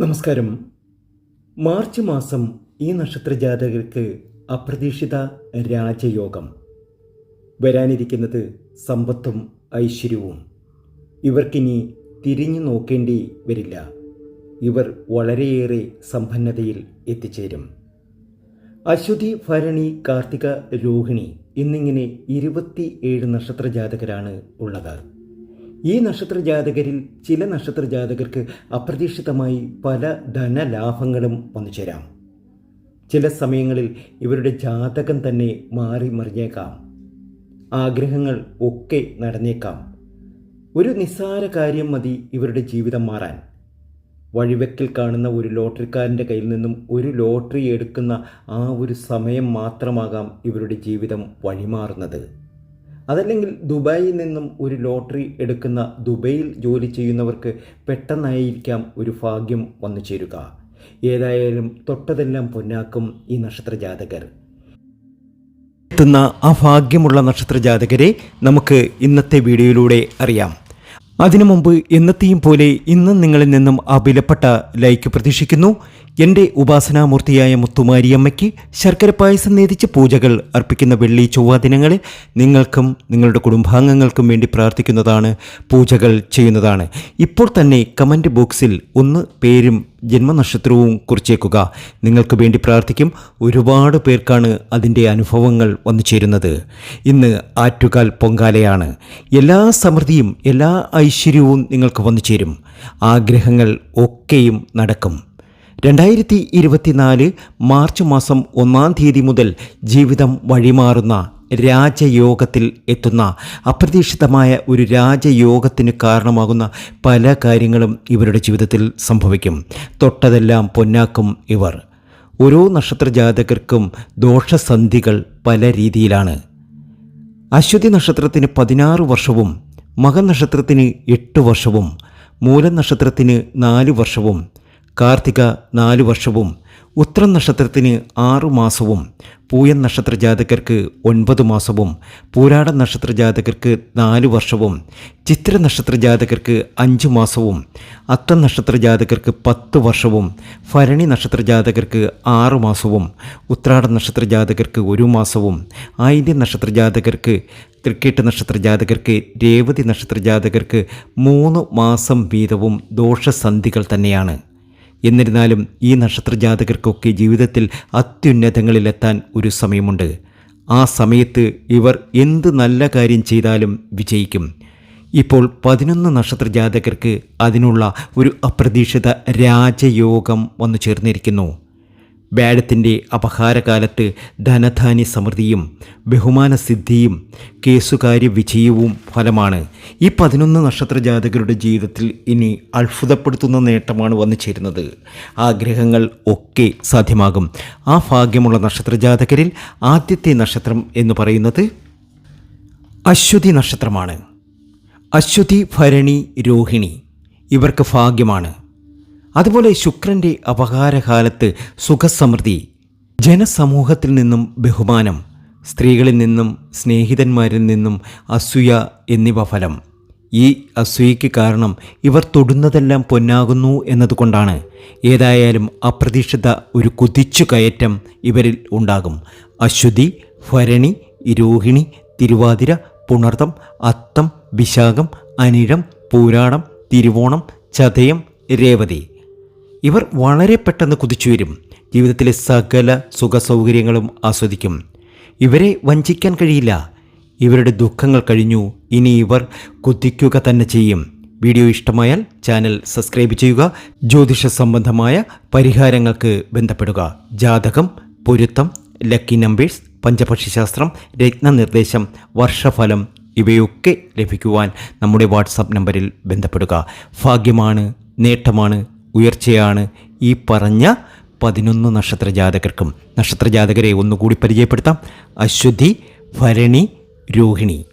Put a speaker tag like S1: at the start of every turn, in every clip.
S1: നമസ്കാരം. മാർച്ച് മാസം ഈ നക്ഷത്ര ജാതകർക്ക് അപ്രതീക്ഷിത രാജയോഗം. വരാനിരിക്കുന്നത് സമ്പത്തും ഐശ്വര്യവും. ഇവർക്കിനി തിരിഞ്ഞു നോക്കേണ്ടി വരില്ല. ഇവർ വളരെയേറെ സമ്പന്നതയിൽ എത്തിച്ചേരും. അശ്വതി ഭരണി കാർത്തിക രോഹിണി എന്നിങ്ങനെ ഇരുപത്തി ഏഴ് നക്ഷത്ര ജാതകരാണ് ഉള്ളത്. ഈ നക്ഷത്ര ജാതകരിൽ ചില നക്ഷത്ര ജാതകർക്ക് അപ്രതീക്ഷിതമായി പല ധനലാഭങ്ങളും വന്നു ചേരാം. ചില സമയങ്ങളിൽ ഇവരുടെ ജാതകം തന്നെ മാറി മറിഞ്ഞേക്കാം. ആഗ്രഹങ്ങൾ ഒക്കെ നടന്നേക്കാം. ഒരു നിസ്സാര കാര്യം മതി ഇവരുടെ ജീവിതം മാറാൻ. വഴിവെക്കിൽ കാണുന്ന ഒരു ലോട്ടറിക്കാരന്റെ കയ്യിൽ നിന്നും ഒരു ലോട്ടറി എടുക്കുന്ന ആ ഒരു സമയം മാത്രമാകാം ഇവരുടെ ജീവിതം വഴിമാറുന്നത്. അതല്ലെങ്കിൽ ദുബായിൽ നിന്നും ഒരു ലോട്ടറി എടുക്കുന്ന ദുബൈയിൽ ജോലി ചെയ്യുന്നവർക്ക് പെട്ടെന്നായിരിക്കാം ഒരു ഭാഗ്യം വന്നു ചേരുക. ഏതായാലും തൊട്ടതെല്ലാം പൊന്നാക്കും ഈ നക്ഷത്ര ജാതകർ എത്തുന്ന ആ ഭാഗ്യമുള്ള നക്ഷത്ര ജാതകരെ നമുക്ക് ഇന്നത്തെ വീഡിയോയിലൂടെ അറിയാം. അതിനു മുമ്പ് എന്നത്തെയും പോലെ ഇന്നും നിങ്ങളിൽ നിന്നും ആ വിലപ്പെട്ട ലൈക്ക് പ്രതീക്ഷിക്കുന്നു. എന്റെ ഉപാസനാമൂർത്തിയായ മുത്തുമാരിയമ്മയ്ക്ക് ശർക്കര പായസം നേതിച്ച് പൂജകൾ അർപ്പിക്കുന്ന വെള്ളി ചൊവ്വ ദിനങ്ങളിൽ നിങ്ങൾക്കും നിങ്ങളുടെ കുടുംബാംഗങ്ങൾക്കും വേണ്ടി പ്രാർത്ഥിക്കുന്നതാണ് പൂജകൾ ചെയ്യുന്നതാണ്. ഇപ്പോൾ തന്നെ കമന്റ് ബോക്സിൽ ഒന്ന് പേരും ജന്മനക്ഷത്രവും കുറിച്ചേക്കുക. നിങ്ങൾക്ക് വേണ്ടി പ്രാർത്ഥിക്കും. ഒരുപാട് പേർക്കാണ് അതിന്റെ അനുഭവങ്ങൾ വന്നു ചേരുന്നത്. ഇന്ന് ആറ്റുകാൽ പൊങ്കാലയാണ്. എല്ലാ സമൃദ്ധിയും എല്ലാ ഐശ്വര്യവും നിങ്ങൾക്ക് വന്നു ചേരും. ആഗ്രഹങ്ങൾ ഒക്കെയും നടക്കും. രണ്ടായിരത്തി ഇരുപത്തിനാല് മാർച്ച് മാസം ഒന്നാം തീയതി മുതൽ ജീവിതം വഴിമാറുന്ന രാജയോഗത്തിൽ എത്തുന്ന അപ്രതീക്ഷിതമായ ഒരു രാജയോഗത്തിന് കാരണമാകുന്ന പല കാര്യങ്ങളും ഇവരുടെ ജീവിതത്തിൽ സംഭവിക്കും. തൊട്ടതെല്ലാം പൊന്നാക്കും ഇവർ. ഓരോ നക്ഷത്ര ജാതകർക്കും ദോഷസന്ധികൾ പല രീതിയിലാണ്. അശ്വതി നക്ഷത്രത്തിന് പതിനാറ് വർഷവും മകൻ നക്ഷത്രത്തിന് എട്ട് വർഷവും മൂലം നക്ഷത്രത്തിന് നാല് വർഷവും കാർത്തിക നാലു വർഷവും ഉത്രം നക്ഷത്രത്തിന് ആറു മാസവും പൂയൻ നക്ഷത്ര ജാതകർക്ക് ഒൻപത് മാസവും പൂരാട നക്ഷത്ര ജാതകർക്ക് നാലു വർഷവും ചിത്ര നക്ഷത്ര ജാതകർക്ക് അഞ്ച് മാസവും അത്തം നക്ഷത്ര ജാതകർക്ക് പത്ത് വർഷവും ഭരണി നക്ഷത്ര ജാതകർക്ക് ആറ് മാസവും ഉത്രാട നക്ഷത്ര ജാതകർക്ക് ഒരു മാസവും ആയില്യ നക്ഷത്ര ജാതകർക്ക് തൃക്കേട്ട് നക്ഷത്ര ജാതകർക്ക് രേവതി നക്ഷത്ര ജാതകർക്ക് മൂന്ന് മാസം വീതവും ദോഷസന്ധികൾ തന്നെയാണ്. എന്നിരുന്നാലും ഈ നക്ഷത്ര ജാതകർക്കൊക്കെ ജീവിതത്തിൽ അത്യുന്നതങ്ങളിലെത്താൻ ഒരു സമയമുണ്ട്. ആ സമയത്ത് ഇവർ എന്ത് നല്ല കാര്യം ചെയ്താലും വിജയിക്കും. ഇപ്പോൾ പതിനൊന്ന് നക്ഷത്ര ജാതകർക്ക് അതിനുള്ള ഒരു അപ്രതീക്ഷിത രാജയോഗം വന്നു ചേർന്നിരിക്കുന്നു. ബാഡത്തിന്റെ അപഹാരകാലത്ത് ധനധാന്യ സമൃദ്ധിയും ബഹുമാനസിദ്ധിയും കേസുകാര്യ വിജയവും ഫലമാണ്. ഈ പതിനൊന്ന് നക്ഷത്ര ജാതകരുടെ ജീവിതത്തിൽ ഇനി അത്ഭുതപ്പെടുത്തുന്ന നേട്ടമാണ് വന്നു ചേരുന്നത്. ആഗ്രഹങ്ങൾ ഒക്കെ സാധ്യമാകും. ആ ഭാഗ്യമുള്ള നക്ഷത്ര ജാതകരിൽ ആദ്യത്തെ നക്ഷത്രം എന്ന് പറയുന്നത് അശ്വതി നക്ഷത്രമാണ്. അശ്വതി ഭരണി രോഹിണി ഇവർക്ക് ഭാഗ്യമാണ്. അതുപോലെ ശുക്രന്റെ അപകാരകാലത്ത് സുഖസമൃദ്ധി ജനസമൂഹത്തിൽ നിന്നും ബഹുമാനം സ്ത്രീകളിൽ നിന്നും സ്നേഹിതന്മാരിൽ നിന്നും അസൂയ എന്നിവ ഫലം. ഈ അസൂയയ്ക്ക് കാരണം ഇവർ തൊടുന്നതെല്ലാം പൊന്നാകുന്നു എന്നതുകൊണ്ടാണ്. ഏതായാലും അപ്രതീക്ഷിത ഒരു കുതിച്ചു കയറ്റം ഇവരിൽ ഉണ്ടാകും. അശ്വതി ഭരണി രോഹിണി തിരുവാതിര പുണർത്തം അത്തം വിശാഖം അനിഴം പൂരാടം തിരുവോണം ചതയം രേവതി. ഇവർ വളരെ പെട്ടെന്ന് കുതിച്ചു വരും ജീവിതത്തിലെ സകല സുഖ സൗകര്യങ്ങളും ആസ്വദിക്കും. ഇവരെ വഞ്ചിക്കാൻ കഴിയില്ല. ഇവരുടെ ദുഃഖങ്ങൾ കഴിഞ്ഞു. ഇനി ഇവർ കുതിക്കുക തന്നെ ചെയ്യും. വീഡിയോ ഇഷ്ടമായാൽ ചാനൽ സബ്സ്ക്രൈബ് ചെയ്യുക. ജ്യോതിഷ സംബന്ധമായ പരിഹാരങ്ങൾക്ക് ബന്ധപ്പെടുക. ജാതകം പൊരുത്തം ലക്കി നമ്പേഴ്സ് പഞ്ചപക്ഷിശാസ്ത്രം രത്നനിർദ്ദേശം വർഷഫലം ഇവയൊക്കെ ലഭിക്കുവാൻ നമ്മുടെ വാട്സാപ്പ് നമ്പറിൽ ബന്ധപ്പെടുക. ഭാഗ്യമാണ് നേട്ടമാണ് ഉയർച്ചയാണ് ഈ പറഞ്ഞ പതിനൊന്ന് നക്ഷത്ര ജാതകർക്കും നക്ഷത്ര ജാതകരെ ഒന്നുകൂടി പരിചയപ്പെടുത്താം. അശ്വതി ഭരണി രോഹിണി.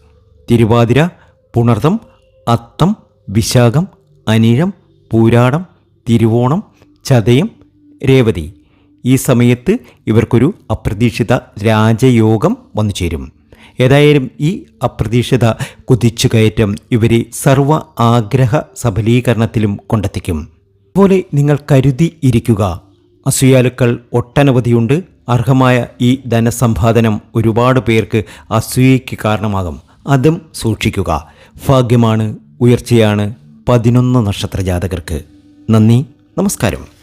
S1: തിരുവാതിര പുണർതം അത്തം വിശാഖം അനിഴം പൂരാടം തിരുവോണം ചതയം രേവതി. ഈ സമയത്ത് ഇവർക്കൊരു അപ്രതീക്ഷിത രാജയോഗം വന്നു ചേരും. ഏതായാലും ഈ അപ്രതീക്ഷിത കുതിച്ചുകയറ്റം ഇവരെ സർവ ആഗ്രഹ സഫലീകരണത്തിലും കൊണ്ടെത്തിക്കും. പോലെ നിങ്ങൾ കരുതി ഇരിക്കുക. അസൂയാലുക്കൾ ഒട്ടനവധിയുണ്ട്. അർഹമായ ഈ ധനസമ്പാദനം ഒരുപാട് പേർക്ക് അസൂയയ്ക്ക് കാരണമാകും. അതും സൂക്ഷിക്കുക. ഭാഗ്യമാണ് ഉയർച്ചയാണ് പതിനൊന്ന് നക്ഷത്ര ജാതകർക്ക് നന്ദി നമസ്കാരം.